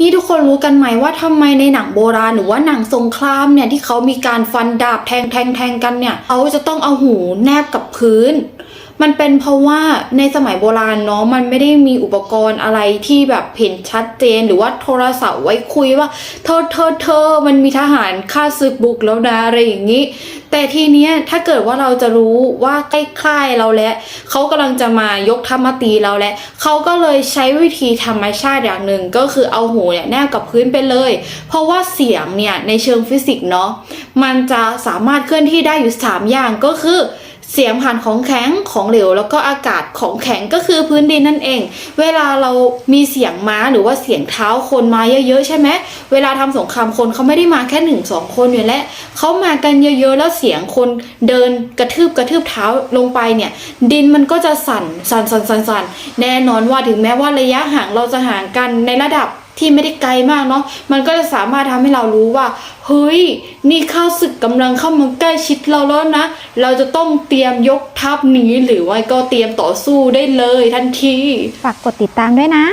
นี่ทุกคนรู้กันไหมว่าทำไมในหนังโบราณหรือว่าหนังสงครามเนี่ยที่เขามีการฟันดาบแทงแทงแทงกันเนี่ยเขาจะต้องเอาหูแนบกับพื้น มันเป็นเพราะว่าในสมัยโบราณเนาะมันไม่ได้มีอุปกรณ์อะไรที่แบบเห็นชัดเจน หรือว่าโทรศัพท์ไว้คุยว่าเธอเธอเธอมันมีทหารฆ่าศึกบุกแล้วนะอะไรอย่างนี้ แต่ทีเนี้ยถ้าเกิดว่าเราจะรู้ว่าใกล้ๆเราแล้วเขากำลังจะมายกทัพมาตีเราแล้วเขาก็เลยใช้วิธีธรรมชาติอย่างหนึ่งก็คือเอาหูเนี่ยแนบกับพื้นไปเลย เพราะว่าเสียงเนี่ยในเชิงฟิสิกส์เนาะมันจะสามารถเคลื่อนที่ได้อยู่สามอย่างก็คือ เสียงผ่านของแข็งของเหลวแล้วก็อากาศของแข็งก็คือพื้นดินนั่นเอง เวลาเรามีเสียงม้าหรือว่าเสียงเท้าคนมาเยอะๆใช่ไหมเวลาทำสงครามคนเขาไม่ได้มาแค่หนึ่งสองคนอยู่แล้วเขามากันเยอะๆแล้วเสียงคนเดินกระทืบกระทืบเท้าลงไปเนี่ย ดินมันก็จะสั่นสั่นสั่นสั่นสั่นแน่นอนว่าถึงแม้ว่าระยะห่างเราจะห่างกันในระดับ ที่ไม่ได้ไกลมากเนาะ มันก็จะสามารถทำให้เรารู้ว่า เฮ้ย นี่ข้าศึกกำลังเข้ามาใกล้ชิดเราแล้วนะ เราจะต้องเตรียมยกทัพหนีหรือว่าก็เตรียมต่อสู้ได้เลยทันที ฝากกดติดตามด้วยนะ